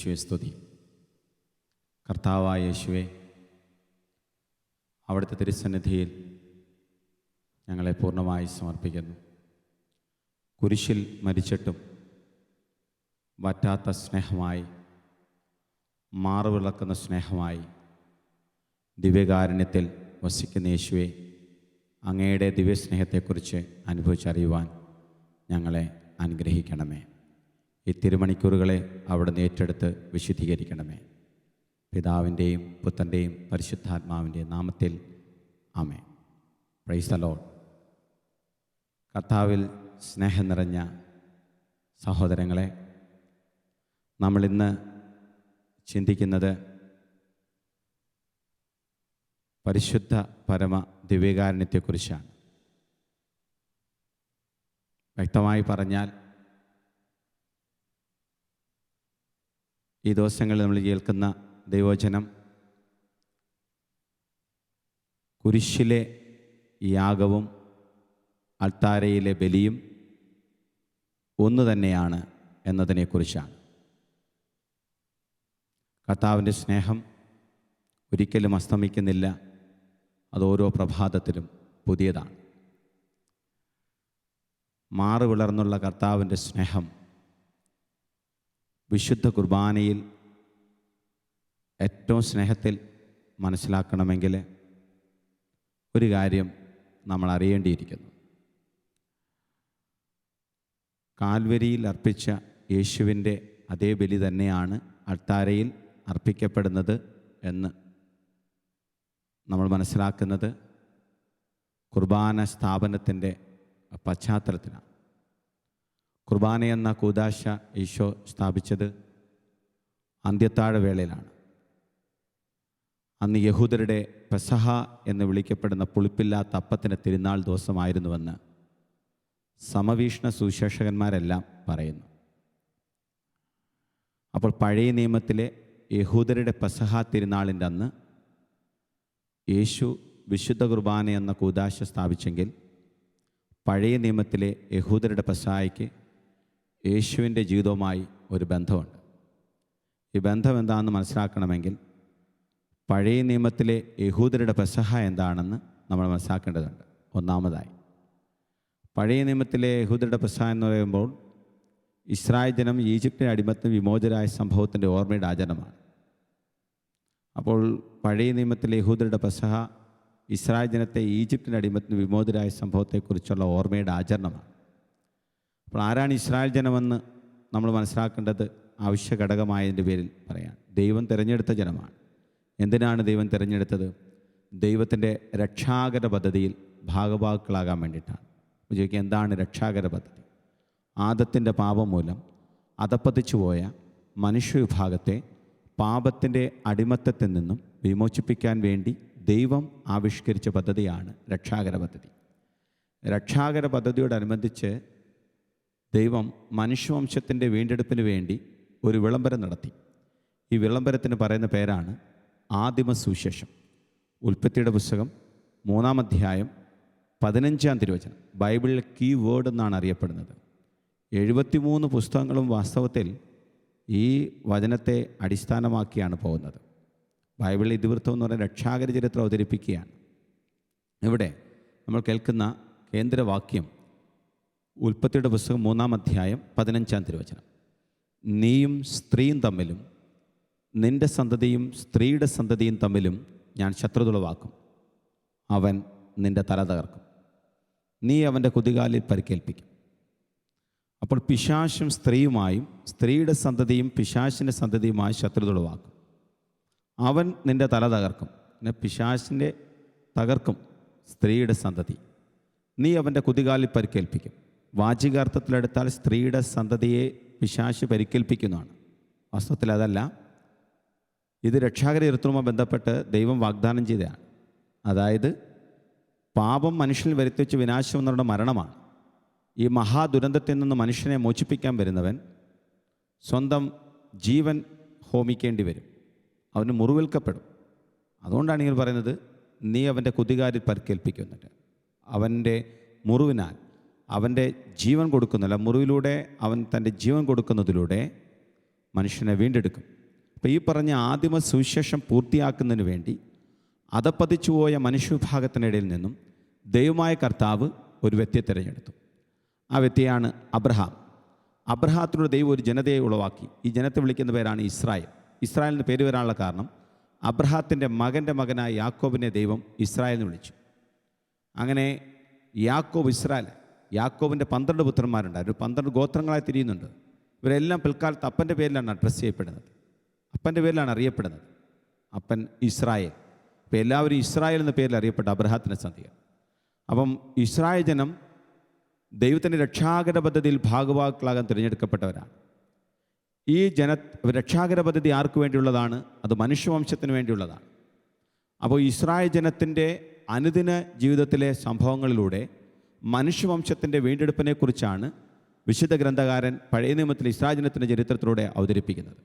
യേശുവെ സ്തുതി. കർത്താവായ യേശുവെ അവിടുത്തെ തിരുസന്നിധിയിൽ ഞങ്ങളെ പൂർണമായി സമർപ്പിക്കുന്നു. കുരിശിൽ മരിച്ചിട്ടും വറ്റാത്ത സ്നേഹമായി മാറുവിളക്കുന്ന സ്നേഹമായി ദിവ്യകാരുണ്യത്തിൽ വസിക്കുന്ന യേശുവെ അങ്ങയുടെ ദിവ്യസ്നേഹത്തെക്കുറിച്ച് അനുഭവിച്ചറിയുവാൻ ഞങ്ങളെ അനുഗ്രഹിക്കണമേ. ഈ തിരുമണിക്കൂറുകളെ അവിടുന്ന് ഏറ്റെടുത്ത് വിശുദ്ധീകരിക്കണമേ. പിതാവിന്റെയും പുത്തന്റെയും പരിശുദ്ധാത്മാവിന്റെയും നാമത്തിൽ ആമേ പ്രൈസ് അലോൺ കർത്താവിൽ സ്നേഹം നിറഞ്ഞ സഹോദരങ്ങളെ നമ്മളിന്ന് ചിന്തിക്കുന്നത് പരിശുദ്ധ പരമ ദിവ്യകാരുണ്യത്തെക്കുറിച്ചാണ്. വ്യക്തമായി പറഞ്ഞാൽ ഈ ദിവസങ്ങളിൽ നമ്മൾ കേൾക്കുന്ന ദൈവചനം കുരിശിലെ യാഗവും അൾത്താരയിലെ ബലിയും ഒന്ന് തന്നെയാണ് എന്നതിനെക്കുറിച്ചാണ്. കർത്താവിന്റെ സ്നേഹം ഒരിക്കലും അസ്തമിക്കുന്നില്ല അത് ഓരോ പ്രഭാതത്തിലും പുതിയതാണ്. മാറുവിളർന്നുള്ള കർത്താവിന്റെ സ്നേഹം വിശുദ്ധ കുർബാനയിൽ ഏറ്റവും സ്നേഹത്തിൽ മനസ്സിലാക്കണമെങ്കിൽ ഒരു കാര്യം നമ്മൾ അറിയേണ്ടിയിരിക്കുന്നു കാൽവരിയിൽ അർപ്പിച്ച യേശുവിന്റെ അതേ ബലി തന്നെയാണ് അൾത്താരയിൽ അർപ്പിക്കപ്പെടുന്നത് എന്ന് നമ്മൾ മനസ്സിലാക്കുന്നത് കുർബാന സ്ഥാപനത്തിന്റെ പശ്ചാത്തലത്തിലാണ്. കുർബാന എന്ന കൂതാശ ഈശോ സ്ഥാപിച്ചത് അന്ത്യത്താഴ വേളയിലാണ്. അന്ന് യഹൂദരുടെ പെസഹ എന്ന് വിളിക്കപ്പെടുന്ന പുളിപ്പില്ലാത്ത അപ്പത്തിന്റെ തിരുനാൾ ദിവസമായിരുന്നുവെന്ന് സമവീക്ഷണ സുശേഷകന്മാരെല്ലാം പറയുന്നു. അപ്പോൾ പഴയ നിയമത്തിലെ യഹൂദരുടെ പെസഹ തിരുനാളിന്റെ അന്ന് യേശു വിശുദ്ധ കുർബാന എന്ന കൂതാശ സ്ഥാപിച്ചെങ്കിൽ പഴയ നിയമത്തിലെ യഹൂദരുടെ പെസഹായ്ക്ക് യേശുവിന്റെ ജീവിതവുമായി ഒരു ബന്ധമുണ്ട്. ഈ ബന്ധം എന്താണെന്ന് മനസ്സിലാക്കണമെങ്കിൽ പഴയ നിയമത്തിലെ യഹൂദരുടെ പെസഹ എന്താണെന്ന് നമ്മൾ മനസ്സിലാക്കേണ്ടതുണ്ട്. ഒന്നാമതായി പഴയ നിയമത്തിലെ യഹൂദരുടെ പെസഹ എന്ന് പറയുമ്പോൾ ഇസ്രായേൽ ജനം ഈജിപ്തിന്റെ അടിമത്തിന് വിമോചരായ സംഭവത്തിന്റെ ഓർമ്മയുടെ ആചരണമാണ് അപ്പോൾ പഴയ നിയമത്തിലെ യഹൂദരുടെ പെസഹ ഇസ്രായേൽ ജനത്തെ ഈജിപ്തിന്റെ അടിമത്തിന് വിമോചരായ സംഭവത്തെക്കുറിച്ചുള്ള ഓർമ്മയുടെ ആചരണമാണ്. അപ്പോൾ ആരാണ് ഇസ്രായേൽ ജനമെന്ന് നമ്മൾ മനസ്സിലാക്കേണ്ടത് ആവശ്യ ഘടകമായതിന്റെ പേരിൽ പറയാം. ദൈവം തിരഞ്ഞെടുത്ത ജനമാണ്. എന്തിനാണ് ദൈവം തിരഞ്ഞെടുത്തത്? ദൈവത്തിന്റെ രക്ഷാകര പദ്ധതിയിൽ ഭാഗഭാക്കുകളാകാൻ വേണ്ടിയിട്ടാണ്. ചോദിക്കുക എന്താണ് രക്ഷാകര പദ്ധതി? ആദത്തിന്റെ പാപം മൂലം അതപ്പതിച്ചു പോയ മനുഷ്യവിഭാഗത്തെ പാപത്തിന്റെ അടിമത്തത്തിൽ നിന്നും വിമോചിപ്പിക്കാൻ വേണ്ടി ദൈവം ആവിഷ്കരിച്ച പദ്ധതിയാണ് രക്ഷാകര പദ്ധതി. രക്ഷാകര പദ്ധതിയോടനുബന്ധിച്ച് ദൈവം മനുഷ്യവംശത്തിന്റെ വീണ്ടെടുപ്പിന് വേണ്ടി ഒരു വിളംബരം നടത്തി. ഈ വിളംബരത്തിന് പറയുന്ന പേരാണ് ആദിമ സുവിശേഷം ഉൽപ്പത്തിയുടെ പുസ്തകം മൂന്നാം അധ്യായം പതിനഞ്ചാം തിരുവചനം. ബൈബിളിലെ കീ വേർഡ് എന്നാണ് അറിയപ്പെടുന്നത്. എഴുപത്തിമൂന്ന് പുസ്തകങ്ങളും വാസ്തവത്തിൽ ഈ വചനത്തെ അടിസ്ഥാനമാക്കിയാണ് പോകുന്നത്. ബൈബിളിൽ ഇതിവൃത്തം എന്ന് പറയുന്ന രക്ഷാകര ചരിത്രം അവതരിപ്പിക്കുകയാണ്. ഇവിടെ നമ്മൾ കേൾക്കുന്ന കേന്ദ്രവാക്യം ഉൽപ്പത്തിയുടെ പുസ്തകം മൂന്നാം അധ്യായം പതിനഞ്ചാം തിരുവചനം. നീയും സ്ത്രീയും തമ്മിലും നിന്റെ സന്തതിയും സ്ത്രീയുടെ സന്തതിയും തമ്മിലും ഞാൻ ശത്രുതുളവാക്കും അവൻ നിന്റെ തല തകർക്കും. നീ അവന്റെ കുതികാലിൽ പരിക്കേൽപ്പിക്കും. അപ്പോൾ പിശാശും സ്ത്രീയുമായും സ്ത്രീയുടെ സന്തതിയും പിശാശിന്റെ സന്തതിയുമായി ശത്രുതുളവാക്കും അവൻ നിന്റെ തല തകർക്കും. പിന്നെ പിശാശിന്റെ തകർക്കും സ്ത്രീയുടെ സന്തതി. നീ അവന്റെ കുതികാലിൽ പരിക്കേൽപ്പിക്കും. വാചികാർത്ഥത്തിലെടുത്താൽ സ്ത്രീയുടെ സന്തതിയെ പിശാശ് പരിക്കേൽപ്പിക്കുന്നതാണ്. വാസ്തവത്തിൽ അതല്ല. ഇത് രക്ഷാകര ഋതുവുമായി ബന്ധപ്പെട്ട് ദൈവം വാഗ്ദാനം ചെയ്തതാണ്. അതായത് പാപം മനുഷ്യനിൽ വരുത്തിവെച്ച് വിനാശം എന്നവരുടെ മരണമാണ്. ഈ മഹാദുരന്തത്തിൽ നിന്ന് മനുഷ്യനെ മോചിപ്പിക്കാൻ വരുന്നവൻ സ്വന്തം ജീവൻ ഹോമിക്കേണ്ടി വരും. അവന് മുറിവേൽക്കപ്പെടും. അതുകൊണ്ടാണ് ഇങ്ങനെ പറയുന്നത് നീ അവന്റെ കുതികാരിൽ പരിക്കേൽപ്പിക്കുന്നുണ്ട്. അവന്റെ മുറിവിനാൽ അവന്റെ ജീവൻ കൊടുക്കുന്നില്ല മുറിവിലൂടെ അവൻ തന്റെ ജീവൻ കൊടുക്കുന്നതിലൂടെ മനുഷ്യനെ വീണ്ടെടുക്കും. അപ്പോൾ ഈ പറഞ്ഞ ആദിമ സുവിശേഷം പൂർത്തിയാക്കുന്നതിന് വേണ്ടി അതപ്പതിച്ചു പോയ മനുഷ്യവിഭാഗത്തിനിടയിൽ നിന്നും ദൈവമായ കർത്താവ് ഒരു വ്യക്തിയെ തിരഞ്ഞെടുത്തു. ആ വ്യക്തിയാണ് അബ്രഹാം. അബ്രഹാത്തിലൂടെ ദൈവം ഒരു ജനതയെ ഉളവാക്കി. ഈ ജനത്തെ വിളിക്കുന്ന പേരാണ് ഇസ്രായേൽ. ഇസ്രായേലിന് പേര് വരാനുള്ള കാരണം അബ്രഹാത്തിന്റെ മകന്റെ മകനായ യാക്കോബിനെ ദൈവം ഇസ്രായേലിന് വിളിച്ചു. അങ്ങനെ യാക്കോബ് ഇസ്രായേൽ യാക്കോബിന്റെ പന്ത്രണ്ട് പുത്രന്മാരുണ്ടായിരുന്നു പന്ത്രണ്ട് ഗോത്രങ്ങളായി തിരിയുന്നുണ്ട്. ഇവരെല്ലാം പിൽക്കാലത്ത് അപ്പന്റെ പേരിലാണ് അഡ്രസ്സ് ചെയ്യപ്പെടുന്നത്. അപ്പന്റെ പേരിലാണ് അറിയപ്പെടുന്നത്. അപ്പൻ ഇസ്രായേൽ. അപ്പം എല്ലാവരും ഇസ്രായേൽ എന്ന പേരിൽ അറിയപ്പെട്ട അബ്രഹാത്തിന്റെ സന്ധികൾ അപ്പം ഇസ്രായേൽ ജനം ദൈവത്തിന്റെ രക്ഷാകര പദ്ധതിയിൽ ഭാഗവാക്കളാകാൻ തിരഞ്ഞെടുക്കപ്പെട്ടവരാണ്. ഈ ജന രക്ഷാകര പദ്ധതി ആർക്ക് വേണ്ടിയുള്ളതാണ്? അത് മനുഷ്യവംശത്തിന് വേണ്ടിയുള്ളതാണ്. അപ്പോൾ ഇസ്രായേൽ ജനത്തിന്റെ അനുദിന ജീവിതത്തിലെ സംഭവങ്ങളിലൂടെ മനുഷ്യവംശത്തിന്റെ വീണ്ടെടുപ്പിനെക്കുറിച്ചാണ് വിശുദ്ധ ഗ്രന്ഥകാരൻ പഴയ നിയമത്തിൽ ഇസ്രായേൽ ജനത്തിന്റെ ചരിത്രത്തിലൂടെ അവതരിപ്പിക്കുന്നത്.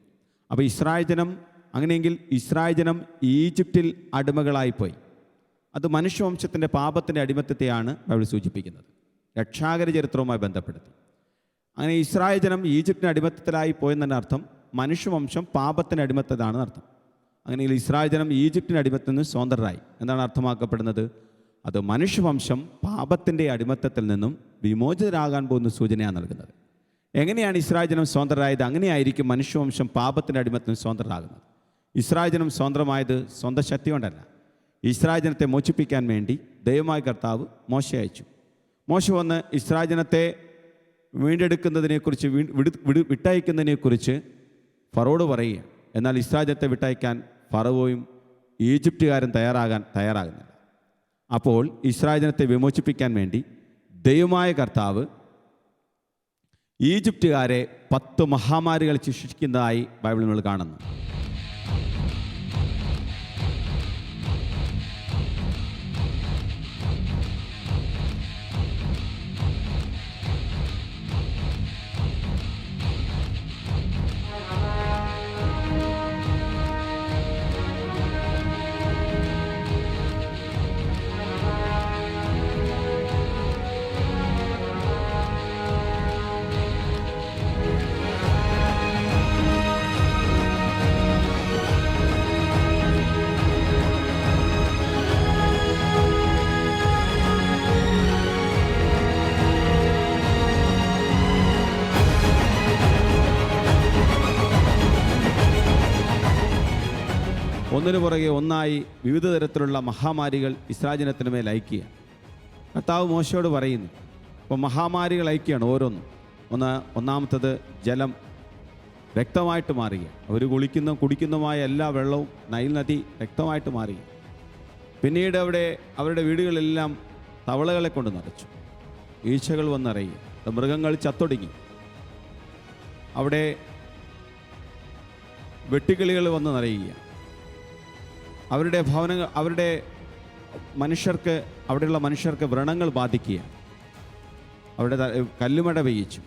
അപ്പോൾ ഇസ്രായേജനം അങ്ങനെയെങ്കിൽ ഇസ്രായേൽ ജനം ഈജിപ്തിൽ അടിമകളായിപ്പോയി. അത് മനുഷ്യവംശത്തിന്റെ പാപത്തിന്റെ അടിമത്തത്തെയാണ് ബൈബിൾ സൂചിപ്പിക്കുന്നത്. രക്ഷാകര ചരിത്രവുമായി ബന്ധപ്പെടുത്തി. അങ്ങനെ ഇസ്രായേജനം ഈജിപ്തിന് അടിമത്തത്തിലായി പോയെന്നതിന്റെ അർത്ഥം മനുഷ്യവംശം പാപത്തിന് അടിമത്തതാണെന്ന് അർത്ഥം. അങ്ങനെയെങ്കിൽ ഇസ്രായേൽ ജനം ഈജിപ്തിന് അടിമത്തിൽ നിന്ന് സ്വതന്ത്രരായി. എന്താണ് അർത്ഥമാക്കപ്പെടുന്നത്? അത് മനുഷ്യവംശം പാപത്തിന്റെ അടിമത്തത്തിൽ നിന്നും വിമോചിതരാകാൻ പോകുന്ന സൂചനയാണ് നൽകുന്നത്. എങ്ങനെയാണ് ഇസ്രായേജനം സ്വതന്ത്രരായത്? അങ്ങനെയായിരിക്കും മനുഷ്യവംശം പാപത്തിന്റെ അടിമത്തിൽ നിന്ന് സ്വതന്ത്രരാകുന്നത്. ഇസ്രായജനം സ്വതന്ത്രമായത് സ്വന്തം ശക്തി കൊണ്ടല്ല. ഇസ്രായേജനത്തെ മോചിപ്പിക്കാൻ വേണ്ടി ദൈവമായ കർത്താവ് മോശ അയച്ചു. മോശ വന്ന് ഇസ്രായേജനത്തെ വീണ്ടെടുക്കുന്നതിനെക്കുറിച്ച് വിടു വിടു വിട്ടയക്കുന്നതിനെക്കുറിച്ച് ഫറോട് പറയുക എന്നാൽ ഇസ്രായേൽ ജനത്തെ വിട്ടയക്കാൻ ഫറവോയും ഈജിപ്തുകാരും തയ്യാറാകാൻ തയ്യാറാകുന്നില്ല. അപ്പോൾ ഇസ്രായേൽ ജനത്തെ വിമോചിപ്പിക്കാൻ വേണ്ടി ദൈവമായ കർത്താവ് ഈജിപ്തുകാരെ പത്ത് മഹാമാരികൾ ശിക്ഷിക്കുന്നതായി ബൈബിളിൽ നമ്മൾ കാണുന്നു. ഒന്നിനു പുറകെ ഒന്നായി വിവിധ തരത്തിലുള്ള മഹാമാരികൾ ഇസ്രാജനത്തിന് മേൽ അയക്കുക കർത്താവ് മോശയോട് പറയുന്നു അപ്പോൾ മഹാമാരികൾ അയക്കുകയാണ് ഓരോന്നും. ഒന്ന് ഒന്നാമത്തത് ജലം വ്യക്തമായിട്ട് മാറുക അവർ കുളിക്കുന്ന കുടിക്കുന്നതുമായ എല്ലാ വെള്ളവും നൈൽ നദി വ്യക്തമായിട്ട് മാറി പിന്നീട് അവിടെ അവരുടെ വീടുകളെല്ലാം തവളകളെ കൊണ്ട് നിറച്ചു. ഈച്ചകൾ വന്നിറങ്ങി മൃഗങ്ങൾ ചത്തൊടുങ്ങി. അവിടെ വെട്ടുകിളികൾ വന്ന് നിറയുക അവരുടെ ഭവനങ്ങൾ അവരുടെ മനുഷ്യർക്ക് അവിടെയുള്ള മനുഷ്യർക്ക് വ്രണങ്ങൾ ബാധിക്കുക അവരുടെ കല്ലുമട പെയ്യിച്ചു.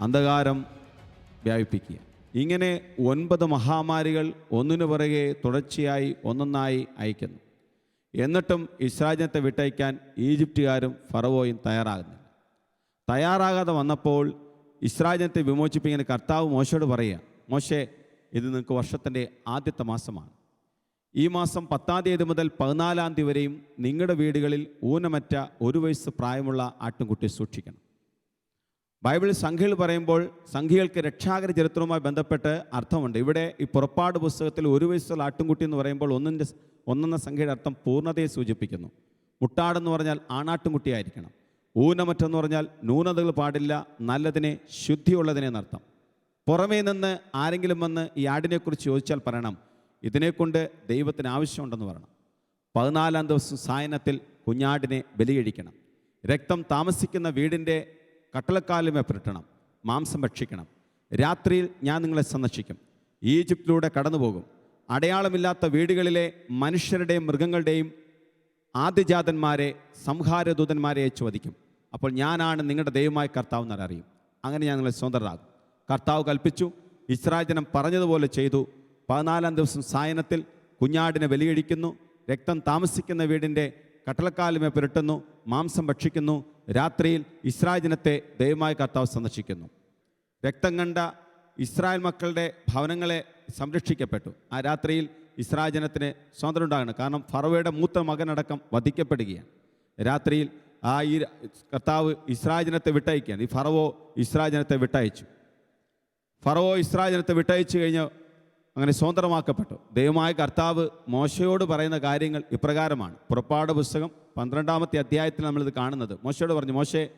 അന്ധകാരം വ്യാപിപ്പിക്കുക ഇങ്ങനെ ഒൻപത് മഹാമാരികൾ ഒന്നിനു പുറകെ തുടർച്ചയായി ഒന്നൊന്നായി അയക്കുന്നു. എന്നിട്ടും ഇസ്രാജനത്തെ വിട്ടയക്കാൻ ഈജിപ്തുകാരും ഫറവോയും തയ്യാറാകുന്നില്ല. തയ്യാറാകാതെ വന്നപ്പോൾ ഇസ്രാജനത്തെ വിമോചിപ്പിങ്ങനെ കർത്താവ് മോശയോട് പറയുക മോശെ ഇത് നിങ്ങൾക്ക് വർഷത്തിന്റെ ആദ്യത്തെ മാസമാണ്. ഈ മാസം പത്താം തീയതി മുതൽ പതിനാലാം തീയതി വരെയും നിങ്ങളുടെ വീടുകളിൽ ഊനമറ്റ ഒരു വയസ്സ് പ്രായമുള്ള ആട്ടിൻകുട്ടിയെ സൂക്ഷിക്കണം. ബൈബിൾ സംഖ്യകൾ പറയുമ്പോൾ സംഖ്യകൾക്ക് രക്ഷാകര ചരിത്രവുമായി ബന്ധപ്പെട്ട് അർത്ഥമുണ്ട്. ഇവിടെ ഈ പുറപ്പാട് പുസ്തകത്തിൽ ഒരു വയസ്സുള്ള ആട്ടിൻകുട്ടി എന്ന് പറയുമ്പോൾ ഒന്നിന്റെ ഒന്നെന്ന സംഖ്യയുടെ അർത്ഥം പൂർണതയെ സൂചിപ്പിക്കുന്നു. മുട്ടാടെന്ന് പറഞ്ഞാൽ ആണാട്ടുംകുട്ടിയായിരിക്കണം ഊനമറ്റെന്ന് പറഞ്ഞാൽ ന്യൂനതകൾ പാടില്ല നല്ലതിനെ ശുദ്ധിയുള്ളതിനെ എന്നർത്ഥം. പുറമേ നിന്ന് ആരെങ്കിലും വന്ന് ഈ ആടിനെക്കുറിച്ച് ചോദിച്ചാൽ പറയണം ഇതിനെക്കൊണ്ട് ദൈവത്തിന് ആവശ്യമുണ്ടെന്ന് പറയണം. പതിനാലാം ദിവസം സായനത്തിൽ കുഞ്ഞാടിനെ ബലിയഴിക്കണം രക്തം താമസിക്കുന്ന വീടിന്റെ കട്ടളക്കാലുമേ പുരട്ടണം. മാംസം ഭക്ഷിക്കണം. രാത്രിയിൽ ഞാൻ നിങ്ങളെ സന്ദർശിക്കും. ഈജിപ്തിലൂടെ കടന്നുപോകും. അടയാളമില്ലാത്ത വീടുകളിലെ മനുഷ്യരുടെയും മൃഗങ്ങളുടെയും ആദ്യജാതന്മാരെ സംഹാരദൂതന്മാരെ അയച്ചു വധിക്കും അപ്പോൾ ഞാനാണ് നിങ്ങളുടെ ദൈവമായ കർത്താവ് എന്നറിയും അങ്ങനെ ഞാൻ നിങ്ങളെ സ്വതന്ത്രരാകും കർത്താവ് കൽപ്പിച്ചു ഇസ്രായേൽ ജനം പറഞ്ഞതുപോലെ ചെയ്തു പതിനാലാം ദിവസം സായനത്തിൽ കുഞ്ഞാടിനെ ബലിയഴിക്കുന്നു രക്തം താമസിക്കുന്ന വീടിന്റെ കട്ടളക്കാലുമെ പുരട്ടുന്നു മാംസം ഭക്ഷിക്കുന്നു രാത്രിയിൽ ഇസ്രായേൽ ജനത്തെ ദൈവമായ കർത്താവ് സന്ദർശിക്കുന്നു. രക്തം കണ്ട ഇസ്രായേൽ മക്കളുടെ ഭവനങ്ങളെ സംരക്ഷിക്കപ്പെട്ടു. ആ രാത്രിയിൽ ഇസ്രായേൽ ജനത്തിന് സ്വാതന്ത്ര്യം ഉണ്ടാകണം. കാരണം ഫറവയുടെ മൂത്ത മകനടക്കം വധിക്കപ്പെടുകയാണ്. രാത്രിയിൽ ആ ഈ കർത്താവ് ഇസ്രായേൽ ജനത്തെ വിട്ടയക്കുകയാണ്. ഈ ഫറവോ ഇസ്രായേൽ ജനത്തെ വിട്ടയച്ചു. ഫറവോ ഇസ്രായേൽ ജനത്തെ വിട്ടയച്ചു കഴിഞ്ഞ് അങ്ങനെ സ്വതന്ത്രമാക്കപ്പെട്ടു. ദൈവമായ കർത്താവ് മോശയോട് പറയുന്ന കാര്യങ്ങൾ ഇപ്രകാരമാണ്. പുറപ്പാട് പുസ്തകം പന്ത്രണ്ടാമത്തെ അധ്യായത്തിൽ നമ്മളിത് കാണുന്നത്. മോശയോട് പറഞ്ഞു മോശേ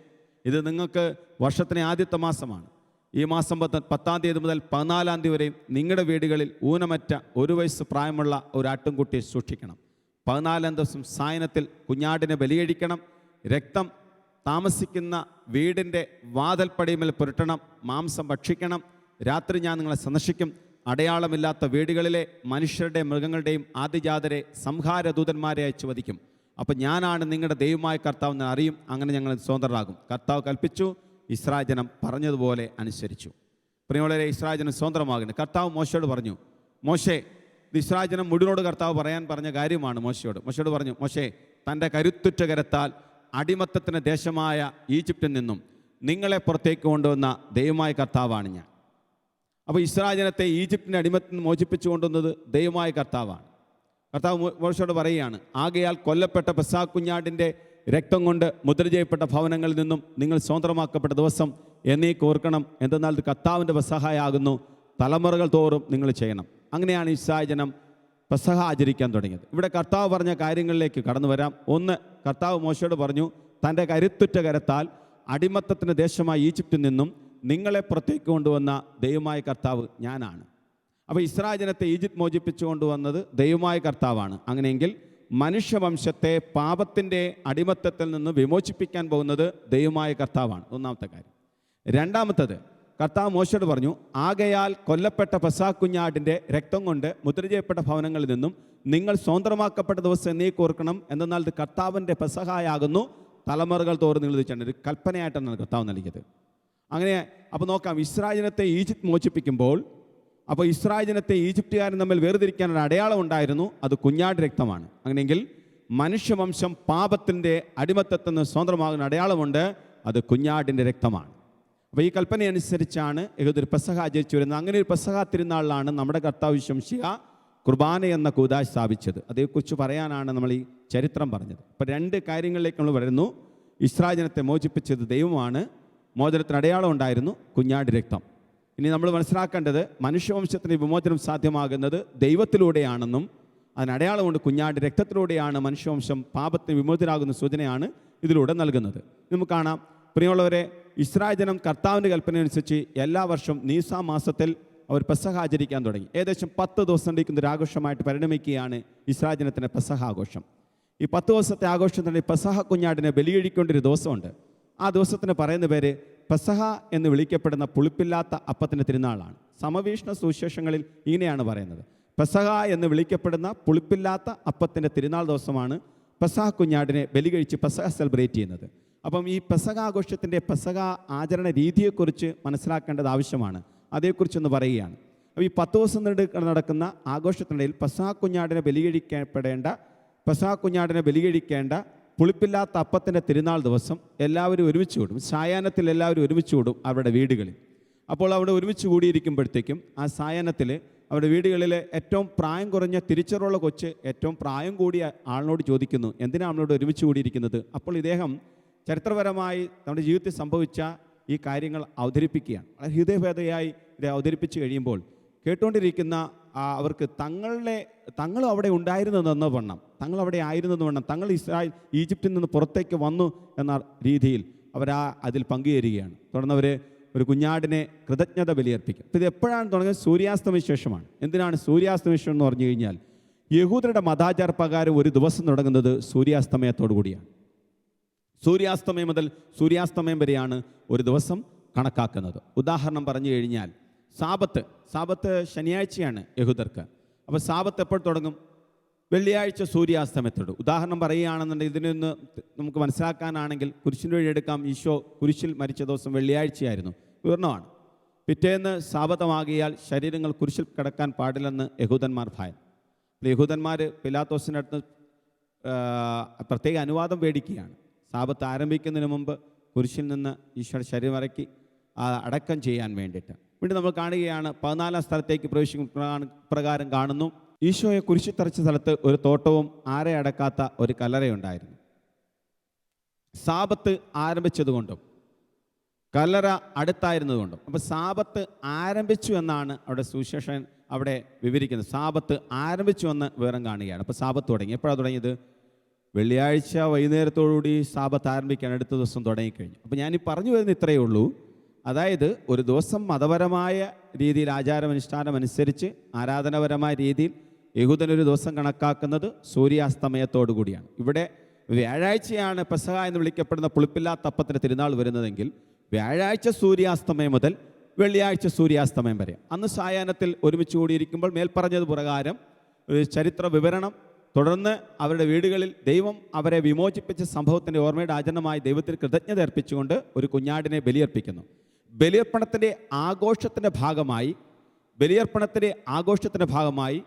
ഇത് നിങ്ങൾക്ക് വർഷത്തിലെ ആദ്യത്തെ മാസമാണ്. ഈ മാസം പത്ത് പത്താം തീയതി മുതൽ പതിനാലാം തീയതി വരെയും നിങ്ങളുടെ വീടുകളിൽ ഊനമറ്റ ഒരു വയസ്സ് പ്രായമുള്ള ഒരു ആട്ടുംകുട്ടിയെ സൂക്ഷിക്കണം. പതിനാലാം ദിവസം സായനത്തിൽ കുഞ്ഞാടിനെ ബലികഴിക്കണം രക്തം താമസിക്കുന്ന വീടിന്റെ വാതൽപ്പടിമേൽ പുരട്ടണം. മാംസം ഭക്ഷിക്കണം. രാത്രി ഞാൻ നിങ്ങളെ സന്ദർശിക്കും. അടയാളമില്ലാത്ത വീടുകളിലെ മനുഷ്യരുടെ മൃഗങ്ങളുടെയും ആദിജാതരെ സംഹാരദൂതന്മാരെ അയച്ചു വധിക്കും അപ്പം ഞാനാണ് നിങ്ങളുടെ ദൈവമായ കർത്താവ് എന്ന് അറിയും. അങ്ങനെ ഞങ്ങൾ സ്വതന്ത്രരാകും. കർത്താവ് കൽപ്പിച്ചു ഇസ്രായേൽ പറഞ്ഞതുപോലെ അനുസരിച്ചു. പ്രിയമുള്ളവരെ ഇസ്രായേൽ ജനം സ്വതന്ത്രമാകുന്നു. കർത്താവ് മോശയോട് പറഞ്ഞു മോശേ ഇസ്രായേൽ മുടിനോട് കർത്താവ് പറയാൻ പറഞ്ഞ കാര്യമാണ് മോശയോട്. മോശയോട് പറഞ്ഞു മോശേ തന്റെ കരുത്തുറ്റ കരത്താൽ അടിമത്തത്തിന് ദേശമായ ഈജിപ്തിൽ നിന്നും നിങ്ങളെ പുറത്തേക്ക് കൊണ്ടുവന്ന ദൈവമായ കർത്താവാണ് ഞാൻ. അപ്പോൾ ഇസ്രായേൽ ജനത്തെ ഈജിപ്തിന്റെ അടിമത്തിൽ നിന്ന് മോചിപ്പിച്ചു കൊണ്ടുവന്നത് ദൈവമായ കർത്താവാണ്. കർത്താവ് മോശയോട് പറയുകയാണ് ആകയാൽ കൊല്ലപ്പെട്ട പെസാ കുഞ്ഞാടിന്റെ രക്തം കൊണ്ട് മുദ്ര ചെയ്യപ്പെട്ട ഭവനങ്ങളിൽ നിന്നും നിങ്ങൾ സ്വതന്ത്രമാക്കപ്പെട്ട ദിവസം എന്നീ കോർക്കണം എന്തെന്നാൽ കർത്താവിന്റെ പെസഹായാകുന്നു. തലമുറകൾ തോറും നിങ്ങൾ ചെയ്യണം. അങ്ങനെയാണ് ഇസ്രായേൽ ജനം പെസഹ ആചരിക്കാൻ തുടങ്ങിയത്. ഇവിടെ കർത്താവ് പറഞ്ഞ കാര്യങ്ങളിലേക്ക് കടന്നു വരാം. ഒന്ന് കർത്താവ് മോശയോട് പറഞ്ഞു തന്റെ കരുത്തുറ്റ കരത്താൽ അടിമത്തത്തിന്റെ ദേശമായ ഈജിപ്തിൽ നിന്നും നിങ്ങളെ പുറത്തേക്ക് കൊണ്ടുവന്ന ദൈവമായ കർത്താവ് ഞാനാണ്. അപ്പോൾ ഇസ്രായേൽ ജനത്തെ ഈജിപ്ത് മോചിപ്പിച്ചു കൊണ്ടുവന്നത് ദൈവമായ കർത്താവാണ്. അങ്ങനെയെങ്കിൽ മനുഷ്യവംശത്തെ പാപത്തിന്റെ അടിമത്തത്തിൽ നിന്ന് വിമോചിപ്പിക്കാൻ പോകുന്നത് ദൈവമായ കർത്താവാണ്. ഒന്നാമത്തെ കാര്യം. രണ്ടാമത്തത് കർത്താവ് മോശയോട് പറഞ്ഞു ആകയാൽ കൊല്ലപ്പെട്ട പസാക്കുഞ്ഞാടിന്റെ രക്തം കൊണ്ട് മുദ്ര ചെയ്യപ്പെട്ട ഭവനങ്ങളിൽ നിന്നും നിങ്ങൾ സ്വതന്ത്രമാക്കപ്പെട്ട ദിവസം നീ കോർക്കണം എന്നാൽ ഇത് കർത്താവിന്റെ പെസഹായാകുന്നു. തലമുറകൾ തോറും നിങ്ങൾ ഇത് ഒരു കൽപ്പനയായിട്ടാണ് കർത്താവ് നൽകിയത്. അങ്ങനെ അപ്പോൾ നോക്കാം ഇസ്രായേലിനത്തെ ഈജിപ്ത് മോചിപ്പിക്കുമ്പോൾ അപ്പോൾ ഇസ്രായേൽ ജനത്തെ ഈജിപ്തുകാരൻ തമ്മിൽ വേർതിരിക്കാൻ ഒരു അടയാളം ഉണ്ടായിരുന്നു അത് കുഞ്ഞാട് രക്തമാണ്. അങ്ങനെയെങ്കിൽ മനുഷ്യവംശം പാപത്തിന്റെ അടിമത്തത്തിൽ നിന്ന് സ്വതന്ത്രമാകുന്ന അടയാളമുണ്ട് അത് കുഞ്ഞാടിന്റെ രക്തമാണ്. അപ്പോൾ ഈ കൽപ്പന അനുസരിച്ചാണ് യഹൂദർ പെസഹ ആചരിച്ചു വരുന്നത്. അങ്ങനെ ഒരു പെസഹ തിരുനാളിലാണ് നമ്മുടെ കർത്താവ് ശംശിക കുർബാന എന്ന കൂതാശ് സ്ഥാപിച്ചത്. അതേക്കുറിച്ച് പറയാനാണ് നമ്മൾ ഈ ചരിത്രം പറഞ്ഞത്. അപ്പോൾ രണ്ട് കാര്യങ്ങളിലേക്ക് നമ്മൾ വരുന്നു. ഇസ്രായേൽ ജനത്തെ മോചിപ്പിച്ചത് ദൈവമാണ് മോചനത്തിന് അടയാളം ഉണ്ടായിരുന്നു കുഞ്ഞാടി രക്തം. ഇനി നമ്മൾ മനസ്സിലാക്കേണ്ടത് മനുഷ്യവംശത്തിന് വിമോചനം സാധ്യമാകുന്നത് ദൈവത്തിലൂടെയാണെന്നും അതിനടയാളം കൊണ്ട് കുഞ്ഞാടി രക്തത്തിലൂടെയാണ് മനുഷ്യവംശം പാപത്തിന് വിമോചനാകുന്ന സൂചനയാണ് ഇതിലൂടെ നൽകുന്നത്. നമുക്ക് കാണാം. പ്രിയമുള്ളവരെ ഇസ്രായേൽ ജനം കർത്താവിന്റെ കൽപ്പന അനുസരിച്ച് എല്ലാ വർഷവും നീസാ മാസത്തിൽ അവർ പെസഹ ആചരിക്കാൻ തുടങ്ങി. ഏകദേശം പത്ത് ദിവസം നീക്കുന്ന ഒരു ആഘോഷമായിട്ട് പരിണമിക്കുകയാണ് ഇസ്രായേൽ ജനത്തിന്റെ പെസഹ ആഘോഷം. ഈ പത്ത് ദിവസത്തെ ആഘോഷത്തിന്റെ പെസഹ കുഞ്ഞാടിനെ ബലിയഴിക്കേണ്ട ഒരു ദിവസമുണ്ട്. ആ ദിവസത്തിന് പറയുന്ന പേര് പെസഹ എന്ന് വിളിക്കപ്പെടുന്ന പുളിപ്പില്ലാത്ത അപ്പത്തിന്റെ തിരുനാളാണ്. സമവീഷ്ണ സുവിശേഷങ്ങളിൽ ഇങ്ങനെയാണ് പറയുന്നത്. പെസഹ എന്ന് വിളിക്കപ്പെടുന്ന പുളിപ്പില്ലാത്ത അപ്പത്തിന്റെ തിരുനാൾ ദിവസമാണ് പെസഹ കുഞ്ഞാടിനെ ബലി കഴിച്ച് പെസഹ സെലിബ്രേറ്റ് ചെയ്യുന്നത്. അപ്പം ഈ പെസഹ ആഘോഷത്തിന്റെ പെസഹ ആചരണ രീതിയെക്കുറിച്ച് മനസ്സിലാക്കേണ്ടത് ആവശ്യമാണ്. അതേക്കുറിച്ചൊന്ന് പറയുകയാണ്. അപ്പോൾ ഈ പത്ത് ദിവസം നീണ്ട് നടക്കുന്ന ആഘോഷത്തിനിടയിൽ പെസഹ കുഞ്ഞാടിനെ ബലികഴിക്കപ്പെടേണ്ട പെസഹ കുഞ്ഞാടിനെ ബലികഴിക്കേണ്ട പുളിപ്പില്ലാത്ത അപ്പത്തിന്റെ തിരുനാൾ ദിവസം എല്ലാവരും ഒരുമിച്ച് കൂടും. സായാഹ്നത്തിൽ എല്ലാവരും ഒരുമിച്ച് കൂടും അവരുടെ വീടുകളിൽ. അപ്പോൾ അവിടെ ഒരുമിച്ച് കൂടിയിരിക്കുമ്പോഴത്തേക്കും ആ സായാഹ്നത്തിൽ അവരുടെ വീടുകളിലെ ഏറ്റവും പ്രായം കുറഞ്ഞ തിരിച്ചറിവുള്ള കൊച്ച് ഏറ്റവും പ്രായം കൂടിയ ആളിനോട് ചോദിക്കുന്നു എന്തിനാണ് നമ്മളോട് ഒരുമിച്ച് കൂടിയിരിക്കുന്നത്? അപ്പോൾ ഇദ്ദേഹം ചരിത്രപരമായി നമ്മുടെ ജീവിതത്തിൽ സംഭവിച്ച ഈ കാര്യങ്ങൾ അവതരിപ്പിക്കുകയാണ്. വളരെ ഹൃദയഭേദയായി ഇത് അവതരിപ്പിച്ച് കഴിയുമ്പോൾ കേട്ടുകൊണ്ടിരിക്കുന്ന അവർക്ക് തങ്ങളുടെ തങ്ങളും അവിടെ ഉണ്ടായിരുന്നതെന്ന വണ്ണം. തങ്ങൾ അവിടെ ആയിരുന്നത് വണ്ണം. തങ്ങൾ ഇസ്രായേൽ ഈജിപ്തിൽ നിന്ന് പുറത്തേക്ക് വന്നു എന്ന രീതിയിൽ അവരാ അതിൽ പങ്കുചേരുകയാണ്. തുടർന്ന് അവർ ഒരു കുഞ്ഞാടിനെ കൃതജ്ഞത ബലിയർപ്പിക്കും. ഇത് എപ്പോഴാണ് തുടങ്ങിയത് സൂര്യാസ്തമയ ശേഷമാണ് എന്തിനാണ് സൂര്യാസ്തമയ ശേഷം എന്ന് പറഞ്ഞു കഴിഞ്ഞാൽ യഹൂദരുടെ മതാചാര പ്രകാരം ഒരു ദിവസം തുടങ്ങുന്നത് സൂര്യാസ്തമയത്തോടു കൂടിയാണ്. സൂര്യാസ്തമയം മുതൽ സൂര്യാസ്തമയം വരെയാണ് ഒരു ദിവസം കണക്കാക്കുന്നത്. ഉദാഹരണം പറഞ്ഞു കഴിഞ്ഞാൽ സാപത്ത് സാപത്ത് ശനിയാഴ്ചയാണ് യഹൂദർക്ക്. അപ്പോൾ സാപത്ത് എപ്പോൾ തുടങ്ങും? വെള്ളിയാഴ്ച സൂര്യാസ്തമയത്തോട് ഉദാഹരണം പറയുകയാണെന്നുണ്ടെങ്കിൽ ഇതിനൊന്ന് നമുക്ക് മനസ്സിലാക്കാനാണെങ്കിൽ കുരിശിന്റെ വഴി എടുക്കാം. ഈശോ കുരിശിൽ മരിച്ച ദിവസം വെള്ളിയാഴ്ചയായിരുന്നു. വിവരണമാണ്. പിറ്റേന്ന് സാപതമാകിയാൽ ശരീരങ്ങൾ കുരിശിൽ കിടക്കാൻ പാടില്ലെന്ന് യഹൂദന്മാർ ഭയം. യഹൂദന്മാർ പിലാത്തോസിന്റെ അടുത്ത് പ്രത്യേക അനുവാദം മേടിക്കുകയാണ്. സാപത്ത് ആരംഭിക്കുന്നതിന് മുമ്പ് കുരിശിൽ നിന്ന് ഈശോയുടെ ശരീരം ഇറക്കി അടക്കം ചെയ്യാൻ വേണ്ടിയിട്ട്. വീണ്ടും നമ്മൾ കാണുകയാണ് പതിനാലാം സ്ഥലത്തേക്ക് പ്രവേശിക്കും പ്രകാ- പ്രകാരം കാണുന്നു. ഈശോയെ കുരിശിത്തറച്ച സ്ഥലത്ത് ഒരു തോട്ടവും ആരെ അടക്കാത്ത ഒരു കല്ലറയുണ്ടായിരുന്നു. സാപത്ത് ആരംഭിച്ചതുകൊണ്ടും കല്ലറ അടുത്തായിരുന്നതുകൊണ്ടും. അപ്പോൾ സാപത്ത് ആരംഭിച്ചു എന്നാണ് അവിടെ സുശേഷൻ അവിടെ വിവരിക്കുന്നത്. സാപത്ത് ആരംഭിച്ചു എന്ന് വിവരം കാണുകയാണ്. അപ്പോൾ സാപത്ത് തുടങ്ങി. എപ്പോഴാണ് തുടങ്ങിയത്? വെള്ളിയാഴ്ച വൈകുന്നേരത്തോടുകൂടി സാപത്ത് ആരംഭിക്കാൻ അടുത്ത ദിവസം തുടങ്ങിക്കഴിഞ്ഞു. അപ്പോൾ ഞാൻ പറഞ്ഞു വരുന്ന ഇത്രയേ ഉള്ളൂ. അതായത് ഒരു ദിവസം മതപരമായ രീതിയിൽ ആചാരമനുഷ്ഠാനം അനുസരിച്ച് ആരാധനാപരമായ രീതിയിൽ യഹൂദനൊരു ദിവസം കണക്കാക്കുന്നത് സൂര്യാസ്തമയത്തോടു കൂടിയാണ്. ഇവിടെ വ്യാഴാഴ്ചയാണ് പെസഹ എന്ന് വിളിക്കപ്പെടുന്ന പുളിപ്പില്ലാത്ത അപ്പത്തിന് തിരുനാൾ വരുന്നതെങ്കിൽ വ്യാഴാഴ്ച സൂര്യാസ്തമയം മുതൽ വെള്ളിയാഴ്ച സൂര്യാസ്തമയം വരെ. അന്ന് സായാഹ്നത്തിൽ ഒരുമിച്ച് കൂടിയിരിക്കുമ്പോൾ മേൽപ്പറഞ്ഞത് പ്രകാരം ഒരു ചരിത്ര വിവരണം തുടർന്ന് അവരുടെ വീടുകളിൽ ദൈവം അവരെ വിമോചിപ്പിച്ച സംഭവത്തിന്റെ ഓർമ്മയുടെ ആചരണമായി ദൈവത്തിന് കൃതജ്ഞത അർപ്പിച്ചുകൊണ്ട് ഒരു കുഞ്ഞാടിനെ ബലിയർപ്പിക്കുന്നു. ബലിയർപ്പണത്തിന്റെ ആഘോഷത്തിന്റെ ഭാഗമായി ബലിയർപ്പണത്തിന്റെ ആഘോഷത്തിന്റെ ഭാഗമായി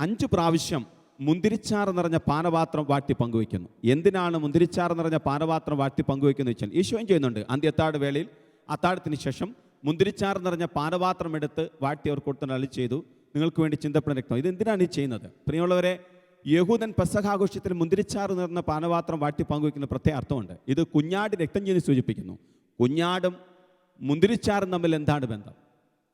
അഞ്ച് പ്രാവശ്യം മുന്തിരിച്ചാറ് നിറഞ്ഞ പാനപാത്രം വാട്ടി പങ്കുവയ്ക്കുന്നു. എന്തിനാണ് മുന്തിരിച്ചാറ് നിറഞ്ഞ പാനപാത്രം വാട്ടി പങ്കുവയ്ക്കുന്നത് വെച്ചാൽ ഈശോയും ചെയ്യുന്നുണ്ട്. അന്ത്യത്താട് വേളയിൽ അത്താഴത്തിന് ശേഷം മുന്തിരിച്ചാറ് നിറഞ്ഞ പാനപാത്രം എടുത്ത് വാട്ടി അവർ കൊടുത്ത് അളി ചെയ്തു. നിങ്ങൾക്ക് വേണ്ടി ചിന്തപ്പെടുന്ന രക്തം. ഇത് എന്തിനാണ് ഈ ചെയ്യുന്നത്? പ്രിയമുള്ളവരെ യഹൂദൻ പെസഹാഘോഷത്തിൽ മുന്തിരിച്ചാറ് നിറഞ്ഞ പാനപാത്രം വാട്ടി പങ്കുവയ്ക്കുന്ന പ്രത്യേക അർത്ഥമുണ്ട്. ഇത് കുഞ്ഞാടി രക്തം ചെയ്ത് സൂചിപ്പിക്കുന്നു. കുഞ്ഞാടും മുന്തിരിച്ചാറും തമ്മിൽ എന്താണ് ബന്ധം?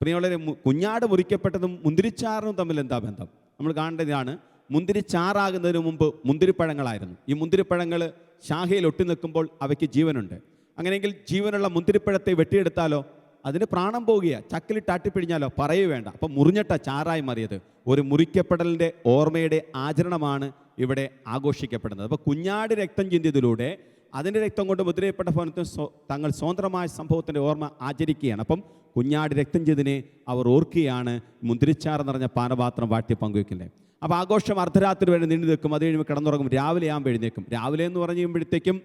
പ്രിയമുള്ളവരെ കുഞ്ഞാട് മുറിക്കപ്പെട്ടതും മുന്തിരിച്ചാറിനും തമ്മിൽ എന്താ ബന്ധം? നമ്മൾ കാണേണ്ടതാണ് മുന്തിരിച്ചാറാകുന്നതിന് മുമ്പ് മുന്തിരിപ്പഴങ്ങളായിരുന്നു. ഈ മുന്തിരിപ്പഴങ്ങൾ ശാഖയിൽ ഒട്ടി നിൽക്കുമ്പോൾ അവയ്ക്ക് ജീവനുണ്ട്. അങ്ങനെയെങ്കിൽ ജീവനുള്ള മുന്തിരിപ്പഴത്തെ വെട്ടിയെടുത്താലോ? അതിന് പ്രാണം പോകുക ചക്കിലിട്ട് അട്ടിപ്പിടിഞ്ഞാലോ പറയൂ വേണ്ട. അപ്പം മുറിഞ്ഞിട്ട ചാറായി മാറിയത്. ഒരു മുറിക്കപ്പെടലിന്റെ ഓർമ്മയുടെ ആചരണമാണ് ഇവിടെ ആഘോഷിക്കപ്പെടുന്നത്. അപ്പോൾ കുഞ്ഞാട് രക്തം ചിന്തിയതിലൂടെ അതിന്റെ രക്തം കൊണ്ട് മുദ്രയപ്പെട്ട ഭവനത്തിന് തങ്ങൾ സ്വതന്ത്രമായ സംഭവത്തിന്റെ ഓർമ്മ ആചരിക്കുകയാണ്. അപ്പം കുഞ്ഞാടി രക്തം ചെയ്തതിനെ അവർ ഓർക്കുകയാണ് മുന്തിരിച്ചാറ് നിറഞ്ഞ പാനപാത്രം വാട്ടി പങ്കുവെക്കുന്നത്. അപ്പോൾ ആഘോഷം അർദ്ധരാത്രി വരെ നീണ്ടു നിൽക്കും. അത് കഴിയുമ്പോൾ കിടന്നുറങ്ങും. രാവിലെ ആകുമ്പോൾ എഴുന്നേക്കും രാവിലെ എന്ന് പറഞ്ഞു കഴിയുമ്പോഴത്തേക്കും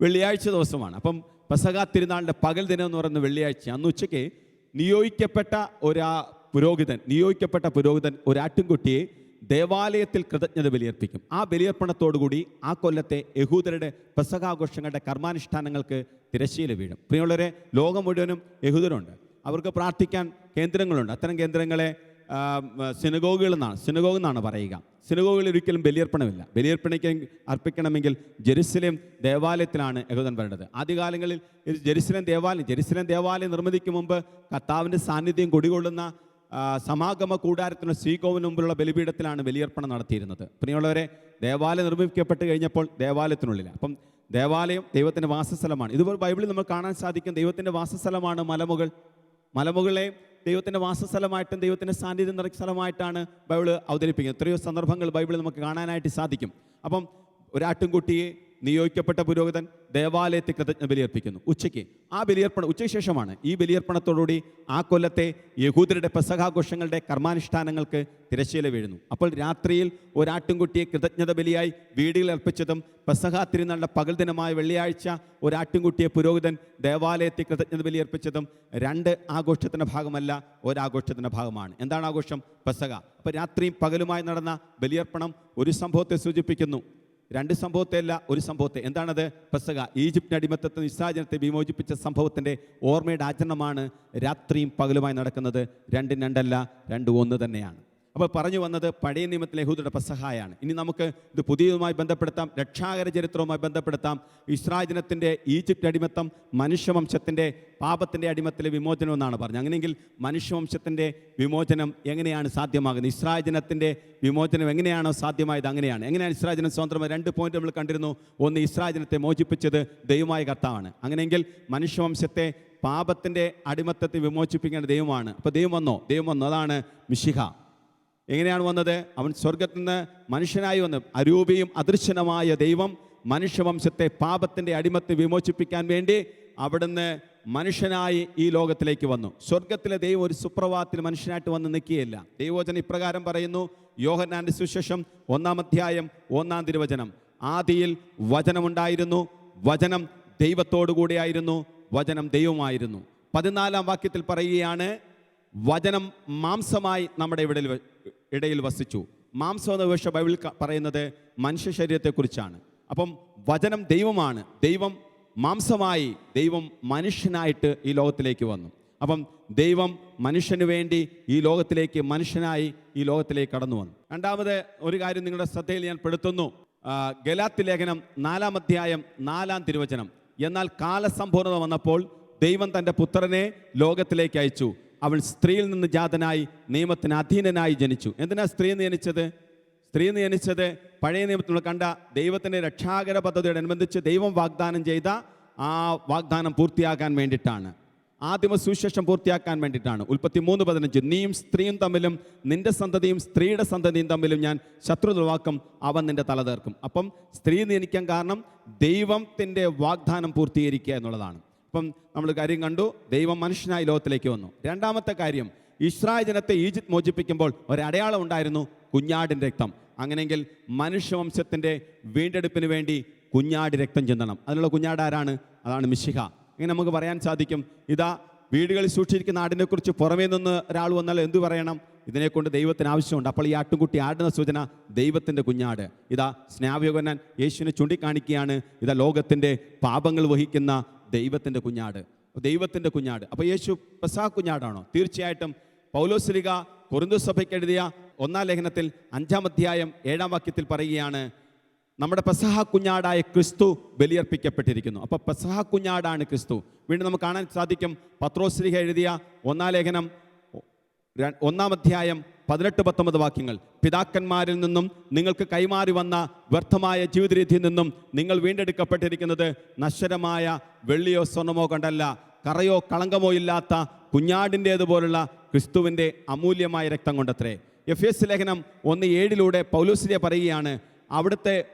വെള്ളിയാഴ്ച ദിവസമാണ്. അപ്പം പെസഹ തിരുനാളിന്റെ പകൽ ദിനം എന്ന് പറയുന്ന വെള്ളിയാഴ്ച. അന്ന് ഉച്ചയ്ക്ക് നിയോഗിക്കപ്പെട്ട ഒരാ പുരോഹിതൻ നിയോഗിക്കപ്പെട്ട പുരോഹിതൻ ഒരാട്ടിൻകുട്ടിയെ ദേവാലയത്തിൽ കൃതജ്ഞത ബലിയർപ്പിക്കും. ആ ബലിയർപ്പണത്തോടുകൂടി ആ കൊല്ലത്തെ യഹൂദരുടെ പ്രസകാഘോഷങ്ങളുടെ കർമാനുഷ്ഠാനങ്ങൾക്ക് തിരശ്ശീല വീഴും. പ്രിയമുള്ളവരെ ലോകം മുഴുവനും യഹൂദരുണ്ട്. അവർക്ക് പ്രാർത്ഥിക്കാൻ കേന്ദ്രങ്ങളുണ്ട്. അത്തരം കേന്ദ്രങ്ങളെ സിനഗോഗുകൾ എന്നാണ് സിനഗോഗ് എന്നാണ് പറയുക. സിനഗോഗുകളിൽ ഒരിക്കലും ബലിയർപ്പണമില്ല. ബലിയർപ്പണയ്ക്ക് അർപ്പിക്കണമെങ്കിൽ ജെറുസലേം ദേവാലയത്തിലാണ് യഹൂദൻ വരേണ്ടത്. ആദ്യകാലങ്ങളിൽ ജെറുസലേം ദേവാലയം ജെറുസലേം ദേവാലയം നിർമ്മിതിക്ക് മുമ്പ് കർത്താവിന്റെ സാന്നിധ്യം കുടികൊള്ളുന്ന സമാഗമ കൂടാരത്തിന് ശ്രീകോവിന് മുമ്പിലുള്ള ബലിപീഠത്തിലാണ് ബലിയർപ്പണം നടത്തിയിരുന്നത്. പ്രിയമുള്ളവരെ ദേവാലയം നിർമ്മിക്കപ്പെട്ട് കഴിഞ്ഞപ്പോൾ ദേവാലയത്തിനുള്ളിൽ അപ്പം ദേവാലയം ദൈവത്തിന്റെ വാസസ്ഥലമാണ്. ഇതുപോലെ ബൈബിളിൽ നമ്മൾ കാണാൻ സാധിക്കും ദൈവത്തിന്റെ വാസസ്ഥലമാണ് മലമുകൾ. മലമുകളെ ദൈവത്തിന്റെ വാസസ്ഥലമായിട്ടും ദൈവത്തിന്റെ സാന്നിധ്യം നിറച്ച സ്ഥലമായിട്ടാണ് ബൈബിൾ അവതരിപ്പിക്കുന്നത്. എത്രയോ സന്ദർഭങ്ങൾ ബൈബിളിൽ നമുക്ക് കാണാനായിട്ട് സാധിക്കും. അപ്പം ഒരാട്ടിൻകുട്ടിയെ നിയോഗിക്കപ്പെട്ട പുരോഹിതൻ ദേവാലയത്തിൽ കൃതജ്ഞ ബലിയർപ്പിക്കുന്നു. ഉച്ചയ്ക്ക്. ആ ബലിയർപ്പണം ഉച്ചയ്ക്ക് ശേഷമാണ് ഈ ബലിയർപ്പണത്തോടുകൂടി ആ കൊല്ലത്തെ യഹൂദരുടെ പെസഹാഘോഷങ്ങളുടെ കർമാനുഷ്ഠാനങ്ങൾക്ക് തിരശ്ശീല വീഴുന്നു. അപ്പോൾ രാത്രിയിൽ ഒരാട്ടിൻകുട്ടിയെ കൃതജ്ഞത ബലിയായി വീടുകളിൽ അർപ്പിച്ചതും പെസഹ തിരുനാളിന്റെ പകൽ ദിനമായ വെള്ളിയാഴ്ച ഒരാട്ടിൻകുട്ടിയെ പുരോഹിതൻ ദേവാലയത്തിൽ കൃതജ്ഞത ബലിയർപ്പിച്ചതും രണ്ട് ആഘോഷത്തിന്റെ ഭാഗമല്ല ഒരാഘോഷത്തിന്റെ ഭാഗമാണ്. എന്താണ് ആഘോഷം? പെസഹ. അപ്പോൾ രാത്രിയും പകലുമായി നടന്ന ബലിയർപ്പണം ഒരു സംഭവത്തെ സൂചിപ്പിക്കുന്നു. രണ്ട് സംഭവത്തെയല്ല ഒരു സംഭവത്തെ. എന്താണത്? പെസക ഈജിപ്തിന് അടിമത്തത്തെ നിസ്സാജനത്തെ വിമോചിപ്പിച്ച സംഭവത്തിന്റെ ഓർമ്മയുടെ ആചരണമാണ് രാത്രിയും പകലുമായി നടക്കുന്നത്. രണ്ടും രണ്ടല്ല രണ്ടും ഒന്ന് തന്നെയാണ്. അപ്പോൾ പറഞ്ഞു വന്നത് പഴയ നിയമത്തിലെ യഹൂദരുടെ പെസഹായാണ്. ഇനി നമുക്ക് ഇത് പുതിയതുമായി ബന്ധപ്പെടുത്താം രക്ഷാകര ചരിത്രവുമായി ബന്ധപ്പെടുത്താം. ഇസ്രായേലിനത്തിന്റെ ഈജിപ്റ്റ് അടിമത്തം മനുഷ്യവംശത്തിന്റെ പാപത്തിന്റെ അടിമത്തിലെ വിമോചനം എന്നാണ് പറഞ്ഞത്. അങ്ങനെയെങ്കിൽ മനുഷ്യവംശത്തിന്റെ വിമോചനം എങ്ങനെയാണ് സാധ്യമാകുന്നത്? ഇസ്രായേലിനത്തിന്റെ വിമോചനം എങ്ങനെയാണോ സാധ്യമായത്? അങ്ങനെയാണ്. എങ്ങനെയാണ് ഇസ്രായേലിനം സ്വതന്ത്രമായി? രണ്ട് പോയിന്റ് നമ്മൾ കണ്ടിരുന്നു. ഒന്ന് ഇസ്രായേലിനത്തെ മോചിപ്പിച്ചത് ദൈവമായ കർത്താവാണ്. അങ്ങനെയെങ്കിൽ മനുഷ്യവംശത്തെ പാപത്തിന്റെ അടിമത്തത്തെ വിമോചിപ്പിക്കേണ്ട ദൈവമാണ്. അപ്പോൾ ദൈവം വന്നോ? ദൈവം വന്നോ? അതാണ് മിശിഹ. എങ്ങനെയാണ് വന്നത്? അവൻ സ്വർഗത്തിൽ നിന്ന് മനുഷ്യനായി വന്ന് അരൂപിയും അദൃശ്യനുമായ ദൈവം മനുഷ്യവംശത്തെ പാപത്തിന്റെ അടിമത്തെ വിമോചിപ്പിക്കാൻ വേണ്ടി അവിടുന്ന് മനുഷ്യനായി ഈ ലോകത്തിലേക്ക് വന്നു. സ്വർഗത്തിലെ ദൈവം ഒരു സുപ്രഭാതത്തിൽ മനുഷ്യനായിട്ട് വന്ന് നിൽക്കുകയില്ല. ദൈവവചനം ഇപ്രകാരം പറയുന്നു. യോഹനാന്റെ സുശേഷം ഒന്നാം അധ്യായം ഒന്നാം തിരുവചനം. ആദിയിൽ വചനമുണ്ടായിരുന്നു. വചനം ദൈവത്തോടു കൂടിയായിരുന്നു. വചനം ദൈവമായിരുന്നു പതിനാലാം വാക്യത്തിൽ പറയുകയാണ് വചനം മാംസമായി നമ്മുടെ ഇവിടെ ഇടയിൽ വസിച്ചു. മാംസം എന്ന വിവക്ഷ ബൈബിൾ പറയുന്നത് മനുഷ്യ ശരീരത്തെക്കുറിച്ചാണ്. അപ്പം വചനം ദൈവമാണ്. ദൈവം മാംസമായി ദൈവം മനുഷ്യനായിട്ട് ഈ ലോകത്തിലേക്ക് വന്നു. അപ്പം ദൈവം മനുഷ്യന് വേണ്ടി ഈ ലോകത്തിലേക്ക് മനുഷ്യനായി ഈ ലോകത്തിലേക്ക് കടന്നു വന്നു. രണ്ടാമത് ഒരു കാര്യം നിങ്ങളുടെ ശ്രദ്ധയിൽ ഞാൻ പെടുത്തുന്നു. ഗലാത്തി ലേഖനം നാലാം അധ്യായം നാലാം തിരുവചനം. എന്നാൽ കാലസമ്പൂർണത വന്നപ്പോൾ ദൈവം തന്റെ പുത്രനെ ലോകത്തിലേക്ക് അയച്ചു. അവൻ സ്ത്രീയിൽ നിന്ന് ജാതനായി നിയമത്തിന് അധീനനായി ജനിച്ചു. എന്തിനാ സ്ത്രീ ജനിച്ചത് സ്ത്രീ ജനിച്ചത് പഴയ നിയമത്തിൽ കണ്ട ദൈവത്തിന്റെ രക്ഷാകര പദ്ധതിയോടനുബന്ധിച്ച് ദൈവം വാഗ്ദാനം ചെയ്ത ആ വാഗ്ദാനം പൂർത്തിയാക്കാൻ വേണ്ടിയിട്ടാണ്. ആദിമ സുവിശേഷം പൂർത്തിയാക്കാൻ വേണ്ടിയിട്ടാണ്. ഉൽപ്പത്തി മൂന്ന് പതിനഞ്ച്. നീയും സ്ത്രീയും തമ്മിലും നിന്റെ സന്തതിയും സ്ത്രീയുടെ സന്തതിയും തമ്മിലും ഞാൻ ശത്രുതവാക്കും അവൻ നിന്റെ തല തീർക്കും അപ്പം സ്ത്രീ നിയനിക്കാൻ കാരണം ദൈവത്തിന്റെ വാഗ്ദാനം പൂർത്തീകരിക്കുക എന്നുള്ളതാണ്. അപ്പം നമ്മൾ കാര്യം കണ്ടു. ദൈവം മനുഷ്യനായി ലോകത്തിലേക്ക് വന്നു. രണ്ടാമത്തെ കാര്യം ഇസ്രായേൽ ജനത്തെ ഈജിപ്ത് മോചിപ്പിക്കുമ്പോൾ ഒരടയാളം ഉണ്ടായിരുന്നു കുഞ്ഞാടിന്റെ രക്തം. അങ്ങനെയെങ്കിൽ മനുഷ്യവംശത്തിന്റെ വീണ്ടെടുപ്പിന് വേണ്ടി കുഞ്ഞാട് രക്തം ചിന്തണം. അതിനുള്ള കുഞ്ഞാട് ആരാണ്? അതാണ് മിശിഹ. ഇങ്ങനെ നമുക്ക് പറയാൻ സാധിക്കും. ഇതാ വീടുകളിൽ സൂക്ഷിച്ചിരിക്കുന്ന ആടിനെക്കുറിച്ച് പുറമേ നിന്ന് ഒരാൾ വന്നാൽ എന്തു പറയണം? ഇതിനെക്കൊണ്ട് ദൈവത്തിന് ആവശ്യമുണ്ട്. അപ്പോൾ ഈ ആട്ടുംകുട്ടി ആടുന്ന സൂചന ദൈവത്തിന്റെ കുഞ്ഞാട്. ഇതാ സ്നാവയോഗനൻ യേശുവിനെ ചൂണ്ടിക്കാണിക്കുകയാണ്. ഇതാ ലോകത്തിന്റെ പാപങ്ങൾ വഹിക്കുന്ന ദൈവത്തിന്റെ കുഞ്ഞാട്. ദൈവത്തിന്റെ കുഞ്ഞാട്. അപ്പോൾ യേശു പെസാ കുഞ്ഞാടാണോ? തീർച്ചയായിട്ടും പൗലോസ്ലിക കൊറിന്തു സഭയ്ക്ക് എഴുതിയ ഒന്നാം ലേഖനത്തിൽ അഞ്ചാം അധ്യായം ഏഴാം വാക്യത്തിൽ പറയുകയാണ് നമ്മുടെ പെസഹ കുഞ്ഞാടായ ക്രിസ്തു ബലിയർപ്പിക്കപ്പെട്ടിരിക്കുന്നു. അപ്പോൾ പെസഹ കുഞ്ഞാടാണ് ക്രിസ്തു. വീണ്ടും നമുക്ക് കാണാൻ സാധിക്കും പത്രോസ്ലിഹ എഴുതിയ ഒന്നാം ലേഖനം ഒന്നാം അധ്യായം പതിനെട്ട് പത്തൊമ്പത് വാക്യങ്ങൾ. പിതാക്കന്മാരിൽ നിന്നും നിങ്ങൾക്ക് കൈമാറി വന്ന വ്യർത്ഥമായ ജീവിതരീതിയിൽ നിന്നും നിങ്ങൾ വീണ്ടെടുക്കപ്പെട്ടിരിക്കുന്നത് നശ്വരമായ വെള്ളിയോ സ്വർണമോ കണ്ടല്ല കറയോ കളങ്കമോ ഇല്ലാത്ത കുഞ്ഞാടിന്റേതുപോലുള്ള ക്രിസ്തുവിന്റെ അമൂല്യമായ രക്തം കൊണ്ടത്രേ. എഫ് എസ് ലേഖനം ഒന്ന് ഏഴിലൂടെ പൗലൂസിനെ പറയുകയാണ് അവിടുത്തെ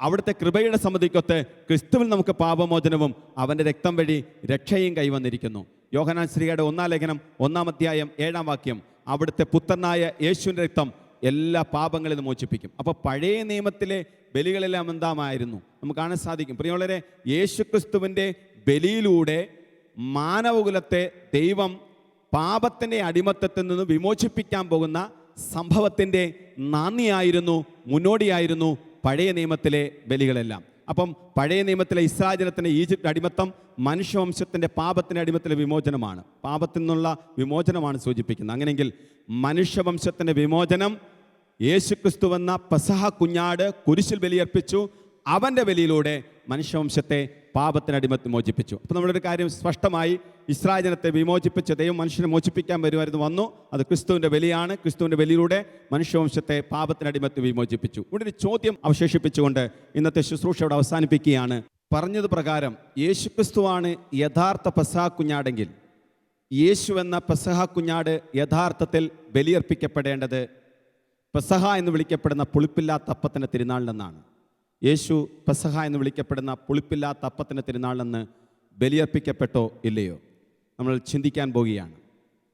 അവിടുത്തെ കൃപയുടെ സമ്മതിക്കൊത്ത് ക്രിസ്തുവിൽ നമുക്ക് പാപമോചനവും അവന്റെ രക്തം വഴി രക്ഷയും കൈവന്നിരിക്കുന്നു. യോഹനാൻ ശ്രീയുടെ ഒന്നാം ലേഖനം ഒന്നാം അധ്യായം ഏഴാം വാക്യം അവിടുത്തെ പുത്രനായ യേശുവിന്റെ രക്തം എല്ലാ പാപങ്ങളിൽ നിന്ന് മോചിപ്പിക്കും. അപ്പോൾ പഴയ നിയമത്തിലെ ബലികളെല്ലാം എന്താമായിരുന്നു? നമുക്ക് കാണാൻ സാധിക്കും. പ്രിയമുള്ളവരെ യേശു ക്രിസ്തുവിന്റെ ബലിയിലൂടെ മാനവകുലത്തെ ദൈവം പാപത്തിന്റെ അടിമത്തത്തിൽ നിന്ന് വിമോചിപ്പിക്കാൻ പോകുന്ന സംഭവത്തിന്റെ നാന്ദിയായിരുന്നു മുന്നോടിയായിരുന്നു പഴയ നിയമത്തിലെ ബലികളെല്ലാം. അപ്പം പഴയ നിയമത്തിലെ ഇസ്രാജനത്തിന്റെ ഈജിപ്ത് അടിമത്തം മനുഷ്യവംശത്തിന്റെ പാപത്തിന്റെ അടിമത്തിലെ വിമോചനമാണ്. പാപത്തിൽ നിന്നുള്ള വിമോചനമാണ് സൂചിപ്പിക്കുന്നത്. അങ്ങനെയെങ്കിൽ മനുഷ്യവംശത്തിന്റെ വിമോചനം യേശുക്രിസ്തു എന്ന പസഹ കുഞ്ഞാട് കുരിശിൽ ബലിയർപ്പിച്ചു. അവന്റെ ബലിയിലൂടെ മനുഷ്യവംശത്തെ പാപത്തിനടിമത്ത് മോചിപ്പിച്ചു. അപ്പോൾ നമ്മളൊരു കാര്യം സ്പഷ്ടമായി ഇസ്രായേൽ വിമോചിപ്പിച്ച ദൈവം മനുഷ്യനെ മോചിപ്പിക്കാൻ വരുമായിരുന്നു വന്നു. അത് ക്രിസ്തുവിന്റെ ബലിയാണ്. ക്രിസ്തുവിന്റെ ബലിയിലൂടെ മനുഷ്യവംശത്തെ പാപത്തിനടിമത്ത് വിമോചിപ്പിച്ചു. ഇവിടെ ഒരു ചോദ്യം അവശേഷിപ്പിച്ചുകൊണ്ട് ഇന്നത്തെ ശുശ്രൂഷ ഇവിടെ അവസാനിപ്പിക്കുകയാണ്. പറഞ്ഞത് പ്രകാരം യേശുക്രിസ്തുവാണ് യഥാർത്ഥ പെസഹ കുഞ്ഞാടെങ്കിൽ യേശു എന്ന പെസഹ കുഞ്ഞാട് യഥാർത്ഥത്തിൽ ബലിയർപ്പിക്കപ്പെടേണ്ടത് പെസഹ എന്ന് വിളിക്കപ്പെടുന്ന പുളിപ്പില്ലാത്ത അപ്പത്തിന്റെ തിരുനാളിലെന്നാണ് യേശു പെസഹ എന്ന് വിളിക്കപ്പെടുന്ന പുളിപ്പില്ലാത്ത അപ്പത്തിന്റെ തിരുനാളെന്ന് ബലിയർപ്പിക്കപ്പെട്ടോ ഇല്ലയോ? നമ്മൾ ചിന്തിക്കാൻ പോവുകയാണ്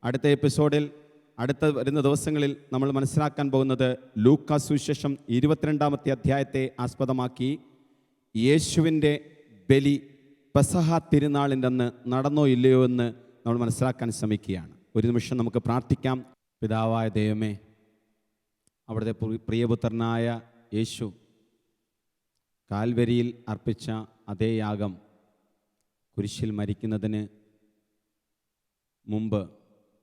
അടുത്ത എപ്പിസോഡിൽ അടുത്ത വരുന്ന ദിവസങ്ങളിൽ നമ്മൾ മനസ്സിലാക്കാൻ പോകുന്നത് ലൂക്ക സുവിശേഷം ഇരുപത്തിരണ്ടാമത്തെ അധ്യായത്തെ ആസ്പദമാക്കി യേശുവിന്റെ ബലി പെസഹ തിരുനാളിന്റെ അന്ന് നടന്നോ ഇല്ലയോ എന്ന് നമ്മൾ മനസ്സിലാക്കാൻ ശ്രമിക്കുകയാണ്. ഒരു നിമിഷം നമുക്ക് പ്രാർത്ഥിക്കാം. പിതാവായ ദൈവമേ അവിടുത്തെ പ്രിയപുത്രനായ യേശു കാൽവരിയിൽ അർപ്പിച്ച അതേ യാഗം കുരിശിൽ മരിക്കുന്നതിന് മുമ്പ്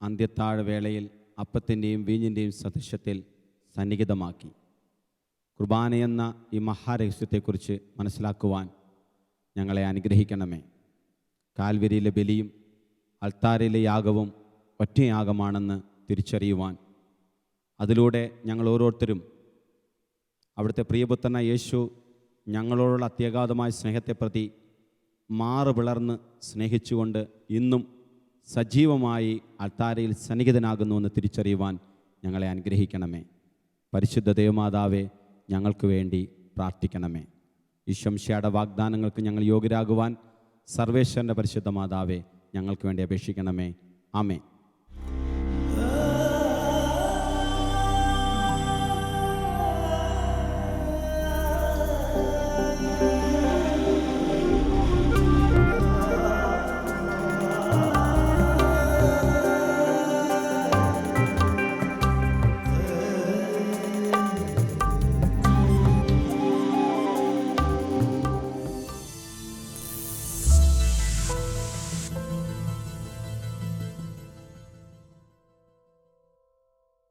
അന്ത്യത്താഴവേളയിൽ അപ്പത്തിന്റെയും വീഞ്ഞിന്റെയും സദൃശ്യത്തിൽ സന്നിഹിതമാക്കി. കുർബാനയെന്ന ഈ മഹാരഹസ്യത്തെക്കുറിച്ച് മനസ്സിലാക്കുവാൻ ഞങ്ങളെ അനുഗ്രഹിക്കണമേ. കാൽവരിയിലെ ബലിയും അൾത്താരയിലെ യാഗവും ഒറ്റയാഗമാണെന്ന് തിരിച്ചറിയുവാൻ അതിലൂടെ ഞങ്ങൾ ഓരോരുത്തരും അവിടുത്തെ പ്രിയപുത്രനായ യേശു ഞങ്ങളോടുള്ള അത്യഗാധമായ സ്നേഹത്തെ പ്രതി മാറു പിളർന്ന് സ്നേഹിച്ചുകൊണ്ട് ഇന്നും സജീവമായി അൾത്താരയിൽ സന്നിഹിതനാകുന്നുവെന്ന് തിരിച്ചറിയുവാൻ ഞങ്ങളെ അനുഗ്രഹിക്കണമേ. പരിശുദ്ധ ദേവമാതാവെ ഞങ്ങൾക്ക് വേണ്ടി പ്രാർത്ഥിക്കണമേ. ഈശ്വംശയുടെ വാഗ്ദാനങ്ങൾക്ക് ഞങ്ങൾ യോഗ്യരാകുവാൻ സർവേശ്വരന്റെ പരിശുദ്ധ മാതാവെ ഞങ്ങൾക്ക് വേണ്ടി അപേക്ഷിക്കണമേ. ആമേ